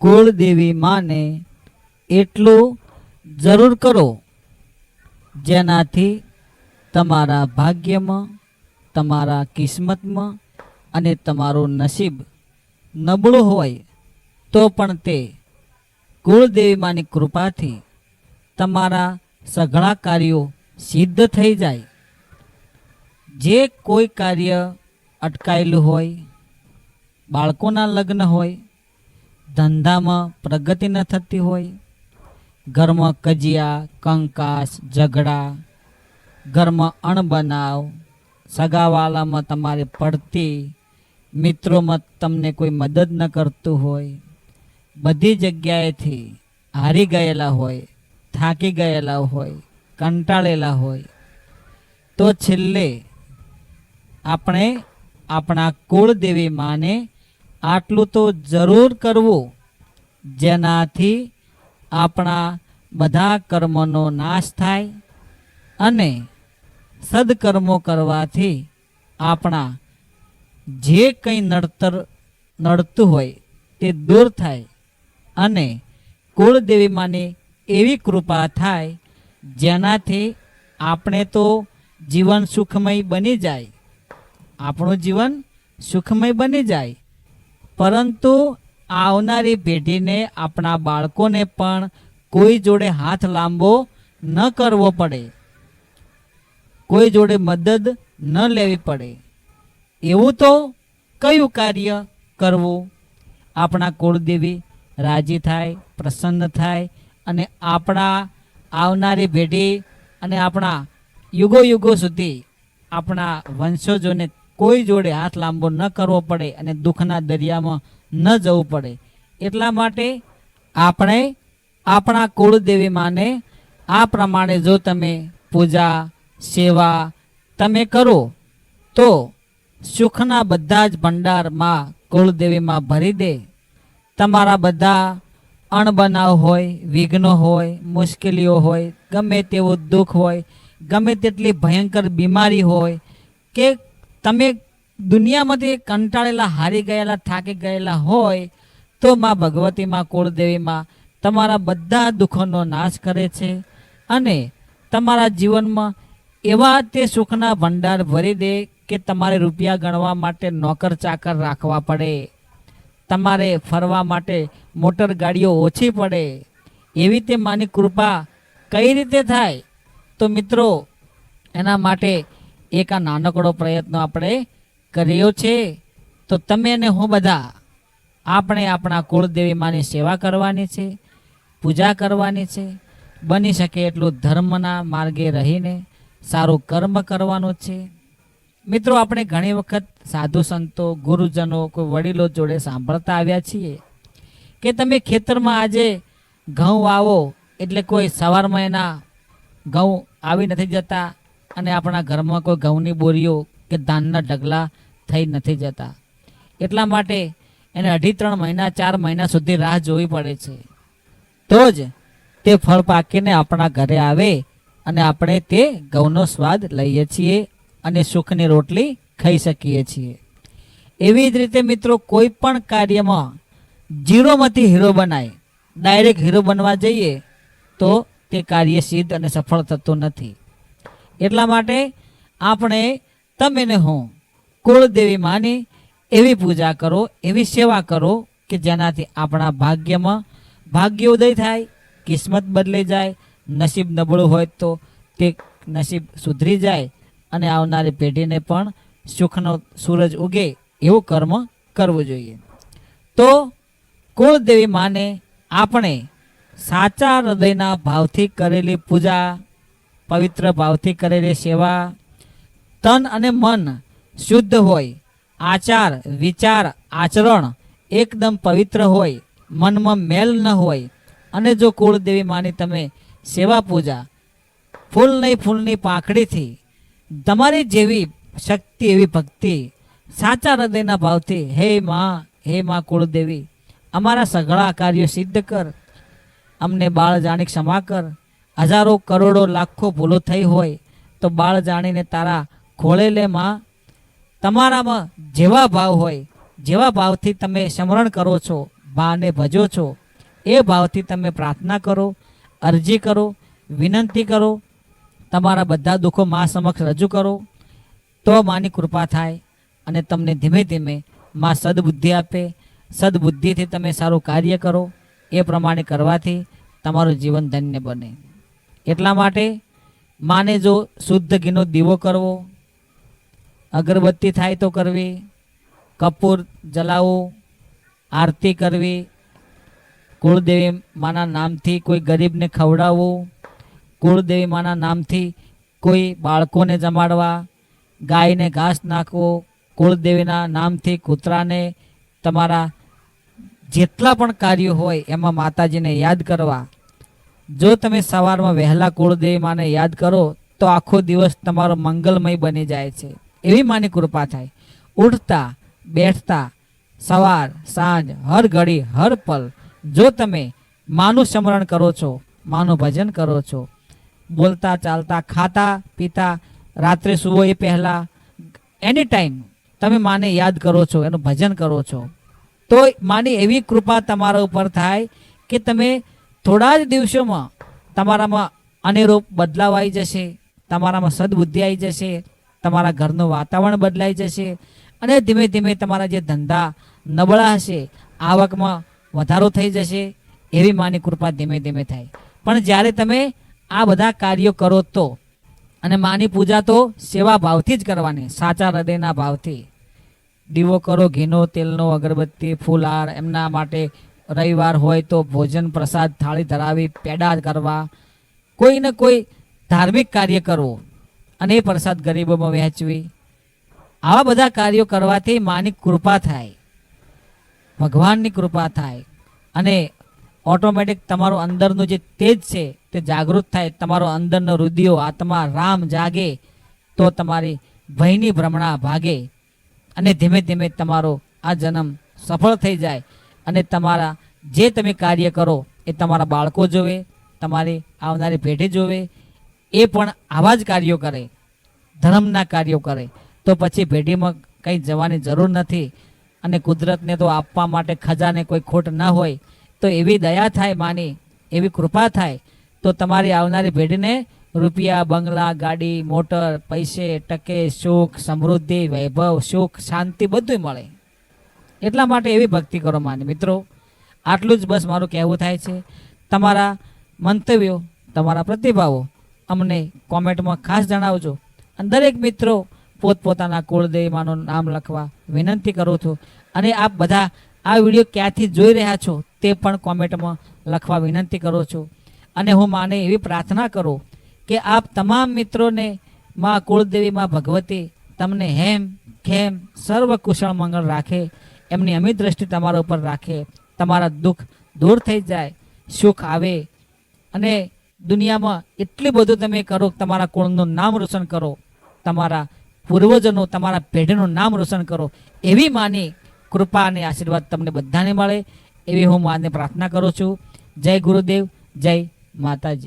કુળદેવી માને એટલું જરૂર કરો જેનાથી તમારા ભાગ્યમાં, તમારા કિસ્મતમાં અને તમારું નસીબ નબળું હોય તો પણ તે કુળદેવી માની કૃપાથી તમારા સઘળા કાર્યો સિદ્ધ થઈ જાય. જે કોઈ કાર્ય અટકાયેલું હોય, બાળકોના લગ્ન હોય ધંધામાં પ્રગતિ ન થતી હોય. ઘરમાં કજિયા, કંકાસ, ઝઘડા, ઘરમાં અણબનાવ, સગાવાલામાં તમારે પડતી મિત્રોમાં તમને કોઈ મદદ ન કરતું હોય. બધી જગ્યાએથી હારી ગયેલા હોય, થાકી ગયેલા હોય, કંટાળેલા હોય. તો છેલ્લે આપણે આપણા કુળદેવી માને આટલું તો જરૂર કરવું, જેનાથી આપણા બધા કર્મનો નાશ થાય અને સદકર્મો કરવાથી આપણા જે કંઈ નડતર, નડતું હોય તે દૂર થાય અને કુળદેવી માને એવી કૃપા થાય જેનાથી આપણે તો જીવન સુખમય બની જાય. આપણું જીવન સુખમય બની જાય. પરંતુ આવનારી પેઢીને, આપણા બાળકોને પણ કોઈ જોડે હાથ લાંબો ન કરવો પડે. કોઈ જોડે મદદ ન લેવી પડે. એવું તો કયું કાર્ય કરવું? આપણા કુળદેવી રાજી થાય, પ્રસન્ન થાય અને આપણા આવનારી પેઢી અને આપણા યુગો યુગો સુધી આપણા વંશજોને કોઈ જોડે હાથ લાંબો ન કરવો પડે અને દુઃખના દરિયામાં ન જવું પડે. એટલા માટે આપણે આપણા કુળદેવી માને આ પ્રમાણે જો તમે પૂજા, સેવા તમે કરો, તો સુખના બધા જ ભંડારમાં કુળદેવીમાં ભરી દે. તમારા બધા અણબનાવ હોય, વિઘ્નો હોય, મુશ્કેલીઓ હોય, ગમે તેવું દુઃખ હોય, ગમે તેટલી ભયંકર બીમારી હોય કે તમે દુનિયામાંથી કંટાળેલા, હારી ગયેલા, થાકી ગયેલા હોય, તો માં ભગવતી માં કુળદેવીમાં તમારા બધા દુઃખોનો નાશ કરે છે અને તમારા જીવનમાં એવા તે સુખના ભંડાર ભરી દે કે તમારે રૂપિયા ગણવા માટે નોકર ચાકર રાખવા પડે. તમારે ફરવા માટે મોટર ગાડીઓ ઓછી પડે. એવી તે માની કૃપા કઈ રીતે થાય? તો મિત્રો, એના માટે એક આ નાનકડો પ્રયત્ન આપણે કર્યો છે. તો તમે અને હું બધા આપણે આપણા કુળદેવી માની સેવા કરવાની છે, પૂજા કરવાની છે, બની શકે એટલું ધર્મના માર્ગે રહીને સારું કર્મ કરવાનું છે. મિત્રો, આપણે ઘણી વખત સાધુ સંતો, ગુરુજનો, કોઈ વડીલો જોડે સાંભળતા આવ્યા છીએ કે તમે ખેતરમાં આજે ઘઉં વાવો એટલે કોઈ સવારમાં એના ઘઉં આવી નથી જતા અને આપણા ઘરમાં કોઈ ઘઉંની બોરીઓ કે ધાનના ઢગલા થઈ નથી જતા. એટલા માટે એને અઢી ત્રણ મહિના, ચાર મહિના સુધી રાહ જોવી પડે છે. તો જ તે ફળ પાકીને આપણા ઘરે આવે અને આપણે તે ઘઉંનો સ્વાદ લઈએ છીએ અને સુખની રોટલી ખાઈ શકીએ છીએ. એવી જ રીતે મિત્રો, કોઈ પણ કાર્યમાં ઝીરોમાંથી હીરો બનાય, ડાયરેક્ટ હીરો બનવા જઈએ તો તે કાર્ય સિદ્ધ અને સફળ થતું નથી. એટલા માટે આપણે તમે ને હું કુળદેવી માની એવી પૂજા કરો, એવી સેવા કરો કે જેનાથી આપણા ભાગ્યમાં ભાગ્ય ઉદય થાય, કિસ્મત બદલી જાય, નસીબ નબળું હોય તો તે નસીબ સુધરી જાય અને આવનારી પેઢીને પણ સુખનો સૂરજ ઉગે એવું કર્મ કરવું જોઈએ. તો કુળદેવી માને આપણે સાચા હૃદયના ભાવથી કરેલી પૂજા પવિત્ર ભાવથી કરેલી સેવા તન અને મન શુદ્ધ હોય. આચાર, વિચાર, આચરણ એકદમ પવિત્ર હોય. મનમાં મેલ ન હોય. અને જો કુળદેવી માની તમે સેવા પૂજા, ફૂલ નહીં ફૂલની પાંખડીથી, તમારી જેવી શક્તિ, એવી ભક્તિ, સાચા હૃદયના ભાવથી, હે માં હે માં કુળદેવી, અમારા સઘળા કાર્યો સિદ્ધ કર. અમને બાળ જાણી ક્ષમા કર. હજારો કરોડો લાખો ભૂલો થઈ હોય તો બાળ જાણીને તારા ખોળેલે માં તમારામાં જેવા ભાવ હોય, જેવા ભાવથી તમે સ્મરણ કરો છો ભાને ભજો છો, એ ભાવથી તમે પ્રાર્થના કરો, અરજી કરો, વિનંતી કરો, તમારા બધા દુઃખો મા સમક્ષ રજૂ કરો, તો માની કૃપા થાય અને તમને ધીમે ધીમે મા સદબુદ્ધિ આપે, સદબુદ્ધિથી તમે સારું કાર્ય કરો, એ પ્રમાણે કરવાથી તમારું જીવન ધન્ય બને. એટલા માટે માને જો શુદ્ધ ઘીનો દીવો કરવો, અગરબત્તી થાય તો કરવી, કપૂર જલાવવું આરતી કરવી, કુળદેવી માના નામથી કોઈ ગરીબને ખવડાવવું, કુળદેવી માના નામથી કોઈ બાળકોને જમાડવા, ગાયને ઘાસ નાખવો, કુળદેવીના નામથી કૂતરાને તમારા જેટલા પણ કાર્યો હોય એમાં માતાજીને યાદ કરવા જો તમે સવારમાં વહેલા કુળદેવી માને યાદ કરો, તો આખો દિવસ તમારો મંગલમય બની જાય છે. એવી માની કૃપા થાય. ઉઠતા, બેઠતા, સવાર, સાંજ, હર ઘડી, હર પલ, જો તમે માનું સ્મરણ કરો છો, માનું ભજન કરો છો, બોલતા, ચાલતા, ખાતા, પીતા, રાત્રે સુવો એ પહેલાં એની ટાઈમ તમે માને યાદ કરો છો, એનું ભજન કરો છો, તો માની એવી કૃપા તમારા ઉપર થાય કે તમે થોડા જ દિવસોમાં તમારામાં અનેરો બદલાવ આવી જશે, તમારામાં સદબુદ્ધિ આવી જશે, તમારા ઘરનું વાતાવરણ બદલાઈ જશે અને ધીમે ધીમે તમારા જે ધંધા નબળા હશે, આવકમાં વધારો થઈ જશે એવી માની કૃપા ધીમે ધીમે થાય. પણ જ્યારે તમે આ બધા કાર્યો કરો તો અને માની પૂજા તો સેવા ભાવથી જ કરવાની, સાચા હૃદયના ભાવથી. દીવો કરો, ઘીનો, તેલનો, અગરબત્તી ફૂલહાર એમના માટે રવિવાર હોય તો ભોજન પ્રસાદ થાળી ધરાવી પેડા કરવા, કોઈ ને કોઈ ધાર્મિક કાર્ય કરવું, અને એ પ્રસાદ ગરીબોમાં વહેંચવી. આવા બધા કાર્યો કરવાથી માની કૃપા થાય, ભગવાનની કૃપા થાય, અને ઓટોમેટિક તમારું અંદરનું જે તેજ છે તે જાગૃત થાય, તમારો અંદરનો રુદિયો આત્મા રામ જાગે, તો તમારી ભયની ભ્રમણા ભાગે, અને ધીમે ધીમે તમારો આ જન્મ સફળ થઈ જાય. અને તમારા જે તમે કાર્ય કરો, એ તમારા બાળકો જોવે, તમારી આવનારી પેઢી જોવે, એ પણ આવા જ કાર્યો કરે, ધર્મના કાર્યો કરે. તો પછી પેઢીમાં કંઈ જવાની જરૂર નથી અને કુદરતને તો આપવા માટે ખજાને કોઈ ખોટ ન હોય, તો એવી દયા થાય, માની, એવી કૃપા થાય, તો તમારી આવનારી પેઢીને રૂપિયા, બંગલા, ગાડી, મોટર, પૈસે, ટકે, સુખ, સમૃદ્ધિ, વૈભવ, સુખ, શાંતિ બધું મળે. એટલા માટે એવી ભક્તિ કરો માની મિત્રો. આટલું જ બસ મારું કહેવું થાય છે. તમારા મંતવ્યો, તમારા પ્રતિભાવો અમને કોમેન્ટમાં ખાસ જણાવજો. અને દરેક મિત્રો પોતપોતાના કુળદેવમાંનું નામ લખવા વિનંતી કરું છું. અને આપ બધા આ વીડિયો ક્યાંથી જોઈ રહ્યા છો તે પણ કોમેન્ટમાં લખવા વિનંતી કરું છું. અને હું માને એવી પ્રાર્થના કરું કે આપ તમામ મિત્રોને માં કુળદેવી માં ભગવતી તમને હેમ ખેમ સર્વ કુશળ મંગળ રાખે. એમની અમિત દ્રષ્ટિ તમારા ઉપર રાખે. તમારા દુઃખ દૂર થઈ જાય, સુખ આવે. અને દુનિયામાં એટલું બધું તમે કરો તમારા કુળનું નામ રોશન કરો. તમારા પૂર્વજોનું, તમારા પેઢીનું નામ રોશન કરો. એવી માની, કૃપા અને આશીર્વાદ તમને બધાને મળે. એવી હું માને પ્રાર્થના કરું છું. જય ગુરુદેવ, જય માતાજી.